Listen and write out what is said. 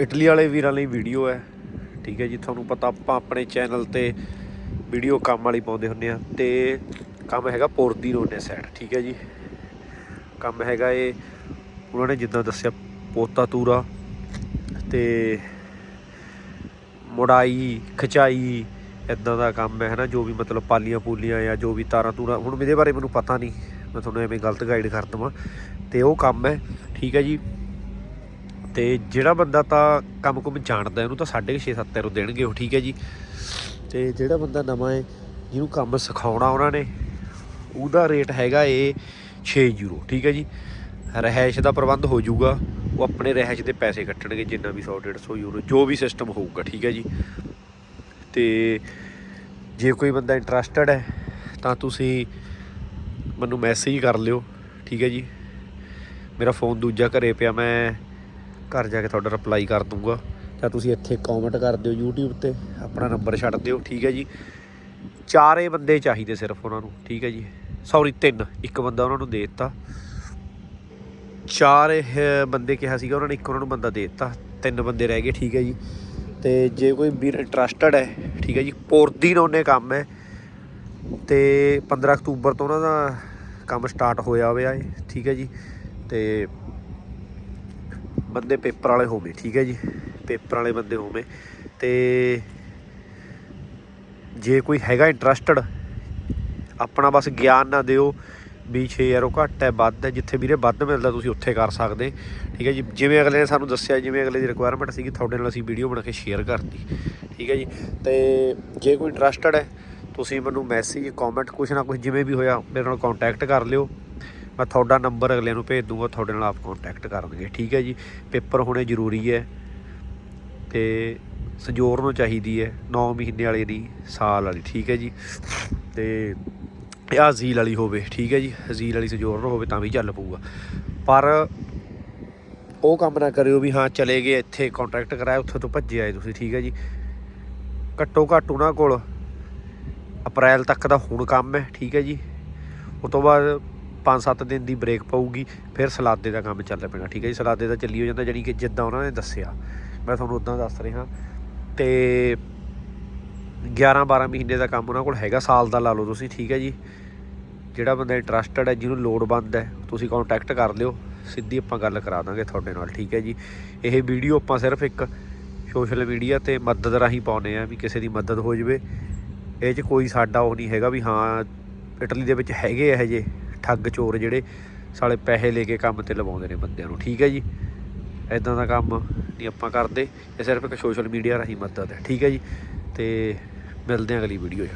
Italy ਵਾਲੇ ਵੀਰਾਂ ਲਈ ਵੀਡੀਓ ਹੈ। ਠੀਕ ਹੈ ਜੀ, ਤੁਹਾਨੂੰ ਪਤਾ ਆਪਾਂ ਆਪਣੇ ਚੈਨਲ ਤੇ ਵੀਡੀਓ ਕੰਮ ਵਾਲੀ ਪਾਉਂਦੇ ਹੁੰਦੇ ਆ ਤੇ ਕੰਮ ਹੈਗਾ ਪੋਰਦੀ ਰੋਨੇ ਸਾਈਡ ਠੀਕ ਹੈ ਜੀ। ਕੰਮ ਹੈਗਾ ਇਹ, ਉਹਨਾਂ ਨੇ ਜਿੱਦਾਂ ਦੱਸਿਆ, ਪੋਤਾ ਤੂਰਾ ਤੇ ਮੁੜਾਈ, ਖਚਾਈ ਇਦਾਂ ਦਾ ਕੰਮ ਹੈ ਨਾ, ਜੋ ਵੀ ਮਤਲਬ ਪਾਲੀਆਂ ਪੂਲੀਆਂ ਜਾਂ ਜੋ ਵੀ ਤਾਰਾਂ ਤੂਰਾਂ, ਹੁਣ ਇਹਦੇ ਬਾਰੇ ਮੈਨੂੰ ਪਤਾ ਨਹੀਂ, ਮੈਂ ਤੁਹਾਨੂੰ ਐਵੇਂ ਗਲਤ ਗਾਈਡ ਕਰ ਦਵਾਂ। ਤੇ ਉਹ ਕੰਮ ਹੈ, ਠੀਕ ਹੈ ਜੀ। ਤੇ ਜਿਹੜਾ ਬੰਦਾ ਤਾਂ ਕੰਮ ਕੁਮ ਜਾਣਦਾ, ਉਹਨੂੰ ਤਾਂ 6.5 7 ਯੂਰੋ ਦੇਣਗੇ ਉਹ, ਠੀਕ ਹੈ ਜੀ। ਤੇ ਜਿਹੜਾ ਬੰਦਾ ਨਵਾਂ ਹੈ, ਜਿਹਨੂੰ ਕੰਮ ਸਿਖਾਉਣਾ ਉਹਨਾਂ ਨੇ, ਉਹਦਾ ਰੇਟ ਹੈਗਾ ਇਹ 6 ਯੂਰੋ, ਠੀਕ ਹੈ ਜੀ। ਰਹਿائش ਦਾ ਪ੍ਰਬੰਧ ਹੋ ਜਾਊਗਾ, ਉਹ ਆਪਣੇ ਰਹਿائش ਦੇ ਪੈਸੇ ਕੱਟਣਗੇ, ਜਿੰਨਾ ਵੀ 100 150 ਯੂਰੋ, ਜੋ ਵੀ ਸਿਸਟਮ ਹੋਊਗਾ, ਠੀਕ ਹੈ ਜੀ। ਤੇ ਜੇ ਕੋਈ ਬੰਦਾ ਇੰਟਰਸਟਡ ਹੈ, ਤਾਂ ਤੁਸੀਂ ਮੈਨੂੰ ਮੈਸੇਜ ਕਰ ਲਿਓ, ਠੀਕ ਹੈ ਜੀ। ਮੇਰਾ ਫੋਨ ਦੂਜਾ ਘਰੇ ਪਿਆ, ਮੈਂ ਘਰ ਜਾ ਕੇ ਤੁਹਾਡਾ ਰਿਪਲਾਈ ਕਰ ਦੂੰਗਾ ਤਾਂ ਤੁਸੀਂ ਇੱਥੇ ਕਮੈਂਟ ਕਰ ਦਿਓ YouTube ਤੇ, ਆਪਣਾ ਨੰਬਰ ਛੱਡ ਦਿਓ, ਠੀਕ ਹੈ ਜੀ। ਚਾਰੇ ਬੰਦੇ ਚਾਹੀਦੇ ਸਿਰਫ ਉਹਨਾਂ ਨੂੰ, ਠੀਕ ਹੈ ਜੀ। ਸੌਰੀ ਤਿੰਨ, ਇੱਕ ਬੰਦਾ ਉਹਨਾਂ ਨੂੰ ਦੇ ਦਿੱਤਾ। ਚਾਰ ਬੰਦੇ ਕਿਹਾ ਸੀਗਾ ਉਹਨਾਂ ਨੇ, ਇੱਕ ਉਹਨਾਂ ਨੂੰ ਬੰਦਾ ਦੇ ਦਿੱਤਾ। ਤਿੰਨ ਬੰਦੇ ਰਹਿ ਗਏ, ਠੀਕ ਹੈ ਜੀ। ਤੇ ਜੇ ਕੋਈ ਵੀਰ ਇੰਟਰਸਟਡ ਹੈ, ਠੀਕ ਹੈ ਜੀ ਪੋਰਦੀਨ ਉਹਨੇ ਕੰਮ ਹੈ। ਤੇ 15 ਅਕਤੂਬਰ ਤੋਂ ਉਹਨਾਂ ਦਾ ਕੰਮ ਸਟਾਰਟ ਹੋਇਆ ਹੋਇਆ ਹੈ, ਠੀਕ ਹੈ ਜੀ। ਤੇ ਬੰਦੇ ਪੇਪਰ ਵਾਲੇ ਹੋਵੇ, ਠੀਕ ਹੈ ਜੀ? ਪੇਪਰ ਵਾਲੇ ਬੰਦੇ ਹੋਵੇ। ਤੇ ਜੇ ਕੋਈ ਹੈਗਾ ਇੰਟਰਸਟਡ, ਆਪਣਾ ਬਸ ਗਿਆਨ ਨਾ ਦਿਓ ਵੀ 6 ਉਹ ਘੱਟ ਹੈ, ਵੱਧ ਹੈ, ਜਿੱਥੇ ਵੀਰੇ ਵੱਧ ਮਿਲਦਾ ਤੁਸੀਂ ਉੱਥੇ ਕਰ ਸਕਦੇ। ਠੀਕ ਹੈ ਜੀ? ਜਿਵੇਂ ਅਗਲੇ ਨੇ ਸਾਨੂੰ ਦੱਸਿਆ, ਜਿਵੇਂ ਅਗਲੇ ਦੀ ਰਿਕੁਆਇਰਮੈਂਟ ਸੀਗੀ, ਤੁਹਾਡੇ ਨਾਲ ਅਸੀਂ ਵੀਡੀਓ ਬਣਾ ਕੇ ਸ਼ੇਅਰ ਕਰਤੀ। ਠੀਕ ਹੈ ਜੀ? ਤੇ ਜੇ ਕੋਈ ਇੰਟਰਸਟਡ ਹੈ, ਤੁਸੀਂ ਮੈਨੂੰ ਮੈਸੇਜ ਕਮੈਂਟ ਕੁਛ ਨਾ ਕੁਛ ਜਿਵੇਂ ਵੀ ਹੋਇਆ, ਮੇਰੇ ਨਾਲ ਕੰਟੈਕਟ ਕਰ ਲਿਓ। ਮੈਂ ਤੁਹਾਡਾ ਨੰਬਰ ਅਗਲੇ ਨੂੰ ਭੇਜ ਦੂੰਗਾ, ਤੁਹਾਡੇ ਨਾਲ ਆਪ ਕੰਟੈਕਟ ਕਰਨਗੇ, ਠੀਕ ਹੈ ਜੀ? ਪੇਪਰ ਹੋਣੇ ਜ਼ਰੂਰੀ ਹੈ ਤੇ ਸੰਜੋਰ ਨੂੰ ਚਾਹੀਦੀ ਹੈ 9 ਮਹੀਨੇ ਵਾਲੀ ਨਹੀਂ ਸਾਲ ਵਾਲੀ, ਠੀਕ ਹੈ ਜੀ? ਤੇ ਇਹ ਜ਼ੀਲ ਵਾਲੀ ਹੋਵੇ, ਠੀਕ ਹੈ ਜੀ? ਜ਼ੀਲ ਵਾਲੀ ਸੰਜੋਰ ਨੂੰ ਹੋਵੇ ਤਾਂ ਵੀ ਚੱਲ ਪਊਗਾ। ਪਰ ਉਹ ਕੰਮ ਨਾ ਕਰਿਓ ਵੀ ਹਾਂ, ਚਲੇ ਗਏ, ਇੱਥੇ ਕੰਟਰੈਕਟ ਕਰਾਇਆ, ਉੱਥੇ ਤੋਂ ਭੱਜੇ ਆਏ ਤੁਸੀਂ, ਠੀਕ ਹੈ ਜੀ? ਘੱਟੋ ਘੱਟ ਉਹਨਾਂ ਕੋਲ ਅਪ੍ਰੈਲ ਤੱਕ ਦਾ ਹੁਣ ਕੰਮ ਹੈ, ਠੀਕ ਹੈ ਜੀ? ਉਸ ਤੋਂ ਬਾਅਦ 5-7 ਦਿਨ ਦੀ ਬ੍ਰੇਕ ਪਊਗੀ, ਫਿਰ ਸਲਾਦੇ ਦਾ ਕੰਮ ਚੱਲ ਪੈਣਾ, ਠੀਕ ਹੈ ਜੀ? ਸਲਾਦੇ ਦਾ ਚੱਲੀ ਹੋ ਜਾਂਦਾ ਜਾਨੀ ਕਿ ਜਿੱਦਾਂ ਉਹਨਾਂ ਨੇ ਦੱਸਿਆ। ਮੈਂ ਤੁਹਾਨੂੰ ਉਦਾਂ ਦੱਸ ਰਿਹਾ। ਤੇ 11-12 ਮਹੀਨੇ ਦਾ ਕੰਮ ਉਹਨਾਂ ਕੋਲ ਹੈਗਾ, ਸਾਲ ਦਾ ਲਾ ਲਓ ਤੁਸੀਂ, ਠੀਕ ਹੈ ਜੀ? ਜਿਹੜਾ ਬੰਦਾ ਇੰਟਰਸਟਡ ਹੈ, ਜਿਹਨੂੰ ਲੋੜਵੰਦ ਹੈ, ਤੁਸੀਂ ਕੰਟੈਕਟ ਕਰ ਲਿਓ, ਸਿੱਧੀ ਆਪਾਂ ਗੱਲ ਕਰਾ ਦਾਂਗੇ ਤੁਹਾਡੇ ਨਾਲ, ਠੀਕ ਹੈ ਜੀ? ਇਹ ਵੀਡੀਓ ਆਪਾਂ ਸਿਰਫ ਇੱਕ ਸੋਸ਼ਲ ਮੀਡੀਆ ਤੇ ਮਦਦ ਰਾਹੀਂ ਪਾਉਨੇ ਆ ਵੀ ਕਿਸੇ ਦੀ ਮਦਦ ਹੋ ਜਵੇ। ਇਹ 'ਚ ਕੋਈ ਸਾਡਾ ਉਹ ਨਹੀਂ ਹੈਗਾ ਵੀ ਹਾਂ, ਇਟਲੀ ਦੇ ਵਿੱਚ ਹੈਗੇ ਇਹੋ ਜਿਹੇ। ਠੱਗ ਚੋਰ ਜਿਹੜੇ ਸਾਲੇ ਪੈਸੇ ਲੈ ਕੇ ਕੰਮ ਤੇ ਲਵਾਉਂਦੇ ਨੇ ਬੰਦਿਆਂ ਨੂੰ, ਠੀਕ ਹੈ ਜੀ? ਇਦਾਂ ਦਾ ਕੰਮ ਨਹੀਂ ਆਪਾਂ ਕਰਦੇ, ਇਹ ਸਿਰਫ ਇੱਕ ਸੋਸ਼ਲ ਮੀਡੀਆ ਰਾਹੀਂ ਮਦਦ ਹੈ, ਠੀਕ ਹੈ ਜੀ? ਤੇ ਮਿਲਦੇ ਹਾਂ ਅਗਲੀ ਵੀਡੀਓ 'ਚ।